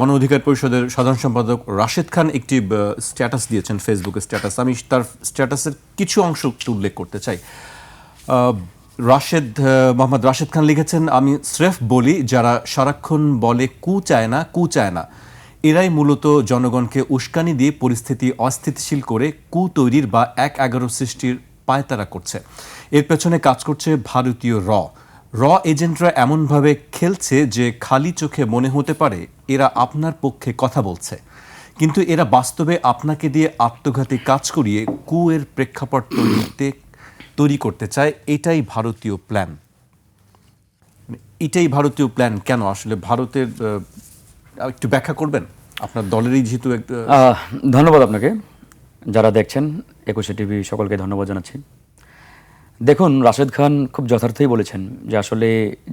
গণ অধিকার পরিষদের সাধারণ সম্পাদক রাশেদ খান একটি স্ট্যাটাস দিয়েছেন ফেসবুকে স্ট্যাটাস আমি তার স্ট্যাটাসের কিছু অংশ উল্লেখ করতে চাই। রাশেদ মোহাম্মদ রাশেদ খান লিখেছেন, আমি স্রেফ বলি, যারা সারাক্ষণ বলে কু চায় না, কু চায় না। এরাই মূলত জনগণকে উস্কানি দিয়ে পরিস্থিতি অস্থিতিশীল করে কু তৈরির বা এক এগারো সৃষ্টির পায়তারা করছে। এর পেছনে কাজ করছে ভারতীয় র। র এজেন্টরা এমনভাবে খেলছে যে খালি চোখে মনে হতে পারে এরা আপনার পক্ষে কথা বলছে। কিন্তু এরা বাস্তবে আপনাকে দিয়ে আত্মঘাতী কাজ করিয়ে কুয়ের প্রেক্ষাপট তৈরিতে, তৈরি করতে চায়। এটাই ভারতীয় প্ল্যান। এটাই ভারতীয় প্ল্যান কেন? আসলে ভারতের একটু ব্যাখ্যা করবেন? আপনার দলেরই যেহেতু ধন্যবাদ আপনাকে। যারা দেখছেন, একুশে টিভি সকলকে ধন্যবাদ জানাচ্ছি। দেখুন, রাশেদ খান খুব যথার্থই বলেছেন যে আসলে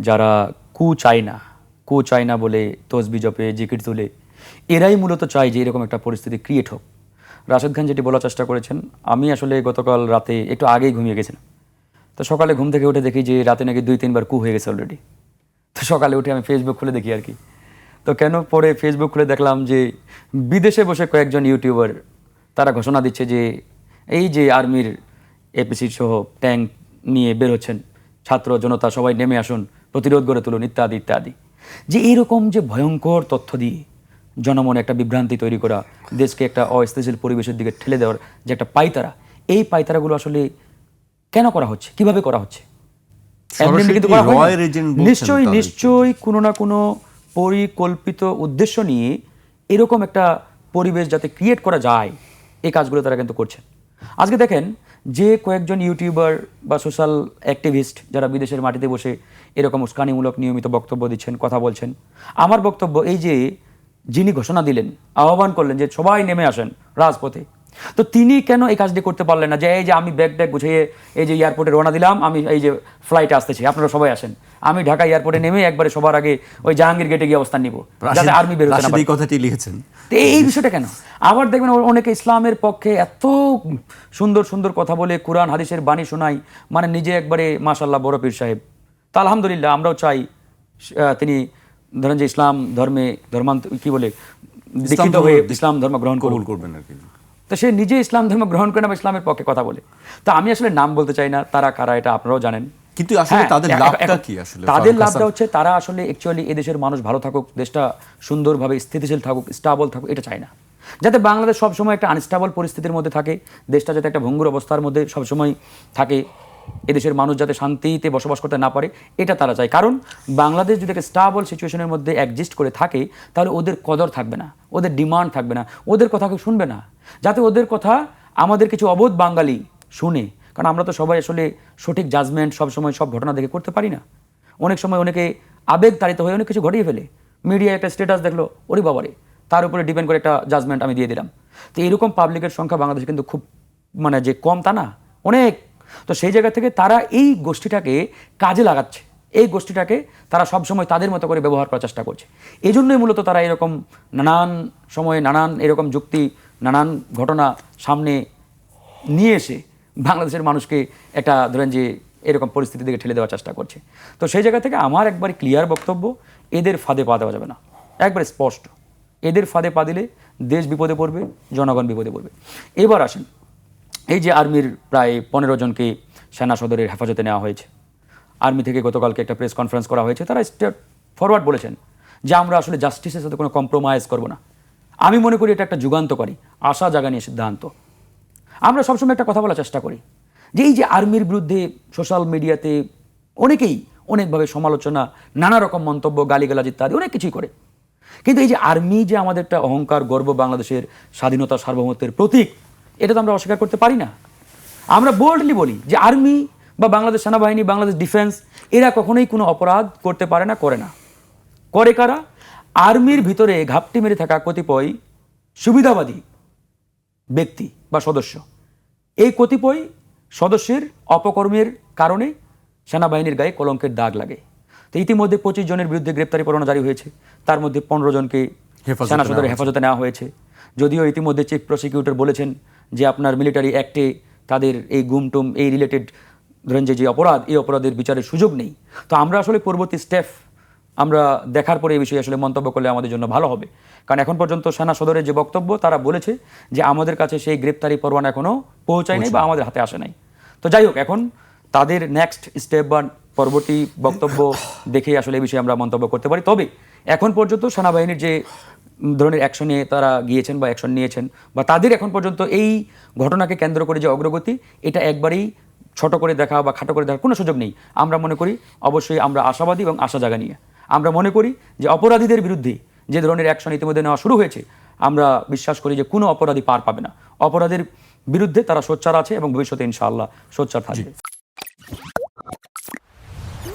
যারা কু চায় না, কু চায় না বলে তসবি জপে, জিকির তুলে, এরাই মূলত চায় যে এরকম একটা পরিস্থিতি ক্রিয়েট হোক। রাশেদ খান যেটি বলার চেষ্টা করেছেন, আমি আসলে গতকাল রাতে একটু আগেই ঘুমিয়ে গেছিলাম। তো সকালে ঘুম থেকে উঠে দেখি যে রাতে নাকি দুই, তিনবার কু হয়ে গেছে অলরেডি তো সকালে উঠে আমি ফেসবুক খুলে দেখি আর কি। তো কেন পরে ফেসবুক খুলে দেখলাম যে বিদেশে বসে কয়েকজন ইউটিউবার তারা ঘোষণা দিচ্ছে যে এই যে আর্মির এপিসি সহ ট্যাঙ্ক নিয়ে বের হচ্ছেন ছাত্র জনতা সবাই নেমে আসুন প্রতিরোধ গড়ে তুলুন ইত্যাদি ইত্যাদি। যে এইরকম যে ভয়ঙ্কর তথ্য দিয়ে জনমনে একটা বিভ্রান্তি তৈরি করা দেশকে একটা অস্থিতিশীল পরিবেশের দিকে ঠেলে দেওয়ার যে একটা পাইতারা এই পাইতারাগুলো আসলে কেন করা হচ্ছে? কীভাবে করা হচ্ছে? নিশ্চয়ই নিশ্চয়ই কোনো না কোনো পরিকল্পিত উদ্দেশ্য নিয়ে এরকম একটা পরিবেশ যাতে ক্রিয়েট করা যায় এই কাজগুলো তারা কিন্তু করছেন। আজকে দেখেন যে কয়েকজন ইউটিউবার বা সোশ্যাল অ্যাক্টিভিস্ট যারা বিদেশের মাটিতে বসে এরকম উস্কানিমূলক নিয়মিত বক্তব্য দিচ্ছেন, কথা বলছেন, আমার বক্তব্য এই যে যিনি ঘোষণা দিলেন, আহ্বান করলেন যে সবাই নেমে আসেন রাজপথে তো তিনি কেন এই কাজটি করতে পারলেন না? যে এই যে আমি ব্যাগ ট্যাগ গুছিয়ে এই যে এয়ারপোর্টে রওনা দিলাম আমি এই যে ফ্লাইটে আসতেছি। আপনারা সবাই আসেন। আমি ঢাকা এয়ারপোর্টে নেমে একবারে সবার আগে ওই জাহাঙ্গীর গেটে গিয়ে অবস্থান নিব যাতে আর্মি বেরোতে না কথাটি লিখেছেন। তো এই বিষয়টা কেন? আবার দেখবেন অনেকে ইসলামের পক্ষে এত সুন্দর সুন্দর কথা বলে কোরআন হাদিসের বাণী শোনায় মানে নিজে একবারে মাশাল্লাহ বড় পীর সাহেব। তা আলহামদুলিল্লাহ আমরাও চাই আহ, তিনি ধরেন যে ইসলাম ধর্মে ধর্মান্ত কি বলে দীক্ষিত হয়ে ইসলাম ধর্ম গ্রহণ করবেন আর কি। তো সে নিজে ইসলাম ধর্ম গ্রহণ করে না ইসলামের পক্ষে কথা বলে। তো আমি আসলে নাম বলতে চাই না তারা কারা এটা আপনারাও জানেন। কিন্তু আসলে হ্যাঁ, তাদের লাভটা কি আসলে? তাদের লাভটা হচ্ছে তারা আসলে অ্যাকচুয়ালি এদেশের মানুষ ভালো থাকুক দেশটা সুন্দরভাবে স্থিতিশীল থাকুক স্টাবল থাকুক এটা চায় না। যাতে বাংলাদেশ সবসময় একটা আনস্টাবল পরিস্থিতির মধ্যে থাকে দেশটা যাতে একটা ভঙ্গুর অবস্থার মধ্যে সবসময় থাকে। এদেশের মানুষ যাতে শান্তিতে বসবাস করতে না পারে, এটা তারা চায়। কারণ বাংলাদেশ যদি একটা স্টাবল সিচুয়েশনের মধ্যে অ্যাডজাস্ট করে থাকে, তাহলে ওদের কদর থাকবে না, ওদের ডিমান্ড থাকবে না, ওদের কথা কেউ শুনবে না। যাতে ওদের কথা আমাদের কিছু অবোধ বাঙালি শুনে। কারণ আমরা তো সবাই আসলে সঠিক জাজমেন্ট সবসময় সব ঘটনা দেখে করতে পারি না। অনেক সময় অনেকে আবেগ তাড়িত হয়ে অনেক কিছু ঘটিয়ে ফেলে। মিডিয়া একটা স্ট্যাটাস দেখল, ওরে বাবারে, তার উপরে ডিপেন্ড করে একটা জাজমেন্ট আমি দিয়ে দিলাম। তো এরকম পাবলিকের সংখ্যা বাংলাদেশে কিন্তু খুব মানে যে কম তা না, অনেক তো সেই জায়গা থেকে তারা এই গোষ্ঠীটাকে কাজে লাগাচ্ছে। এই গোষ্ঠীটাকে তারা সবসময় তাদের মতো করে ব্যবহার করার চেষ্টা করছে। এই জন্যই মূলত তারা এরকম নানান সময়ে নানান এরকম যুক্তি, নানান ঘটনা সামনে নিয়ে এসে বাংলাদেশের মানুষকে একটা ধরেন যে এরকম পরিস্থিতি দিকে ঠেলে দেওয়ার চেষ্টা করছে। তো সেই জায়গা থেকে আমার একবার ক্লিয়ার বক্তব্য, এদের ফাঁদে পা দেওয়া যাবে না। একবার স্পষ্ট। এদের ফাঁদে পা দিলে দেশ বিপদে পড়বে, জনগণ বিপদে পড়বে। এবার আসেন এই যে আর্মির প্রায় পনেরো জনকে সেনা সদরের হেফাজতে নেওয়া হয়েছে। আর্মি থেকে গতকালকে একটা প্রেস কনফারেন্স করা হয়েছে, তারা স্টেট ফরওয়ার্ড বলেছেন যে আমরা আসলে জাস্টিসের সাথে কোনো কম্প্রোমাইজ করব না। আমি মনে করি এটা একটা যুগান্তকারী, আশা জাগানিয়া সিদ্ধান্ত। আমরা সবসময় একটা কথা বলার চেষ্টা করি যে এই যে আর্মির বিরুদ্ধে সোশ্যাল মিডিয়াতে অনেকেই অনেকভাবে সমালোচনা, নানা রকম মন্তব্য, গালিগালাজ ইত্যাদি অনেক কিছুই করে। কিন্তু এই যে আর্মি যে আমাদের একটা অহংকার, গর্ব বাংলাদেশের স্বাধীনতা সার্বভৌমত্বের প্রতীক এটা তো আমরা অস্বীকার করতে পারি না। আমরা বোল্ডলি বলি যে আর্মি বা বাংলাদেশ সেনাবাহিনী বাংলাদেশ ডিফেন্স এরা কখনোই কোনো অপরাধ করতে পারে না করে না। করে কারা? আর্মির ভিতরে ঘাপটি মেরে থাকা কতিপয় সুবিধাবাদী ব্যক্তি বা সদস্য। এই কতিপয় সদস্যের অপকর্মের কারণে সেনাবাহিনীর গায়ে কলঙ্কের দাগ লাগে। তো ইতিমধ্যে পঁচিশ জনের বিরুদ্ধে গ্রেপ্তারি পরোয়ানা জারি হয়েছে। তার মধ্যে পনেরো জনকে হেফাজতে সেনা নেওয়া সদরে হয়েছে। হেফাজতে নেওয়া হয়েছে। যদিও ইতিমধ্যে চিফ প্রসিকিউটর বলেছেন যে আপনার মিলিটারি অ্যাক্টে তাদের এই গুমটুম এই রিলেটেড ধরেন যে যে অপরাধ এই অপরাধের বিচারের সুযোগ নেই। তো আমরা আসলে পরবর্তী স্টেপ আমরা দেখার পরে এই বিষয়ে আসলে মন্তব্য করলে আমাদের জন্য ভালো হবে। কারণ এখন পর্যন্ত সেনা সদরের যে বক্তব্য তারা বলেছে যে আমাদের কাছে সেই গ্রেপ্তারি পরোয়ানা এখনও পৌঁছায় নাই বা আমাদের হাতে আসে নাই। তো যাই হোক এখন তাদের নেক্সট স্টেপ বা পরবর্তী বক্তব্য দেখে আসলে এই বিষয়ে আমরা মন্তব্য করতে পারি। তবে এখন পর্যন্ত সেনাবাহিনীর যে ধরনের অ্যাকশন তারা গিয়েছেন বা অ্যাকশন নিয়েছেন বা তাদের এখন পর্যন্ত এই ঘটনাকে কেন্দ্র করে যে অগ্রগতি, এটা একবারেই ছোট করে দেখা বা খাটো করে দেখার কোনো সুযোগ নেই। আমরা মনে করি, অবশ্যই আমরা আশাবাদী এবং আশা জাগা নিয়ে আমরা মনে করি যে অপরাধীদের বিরুদ্ধে যে ধরনের অ্যাকশন ইতিমধ্যে নেওয়া শুরু হয়েছে, আমরা বিশ্বাস করি যে কোনো অপরাধী পার পাবে না। অপরাধের বিরুদ্ধে তারা সোচ্চার আছে এবং ভবিষ্যতে ইনশাআল্লাহ সোচ্চার থাকবে।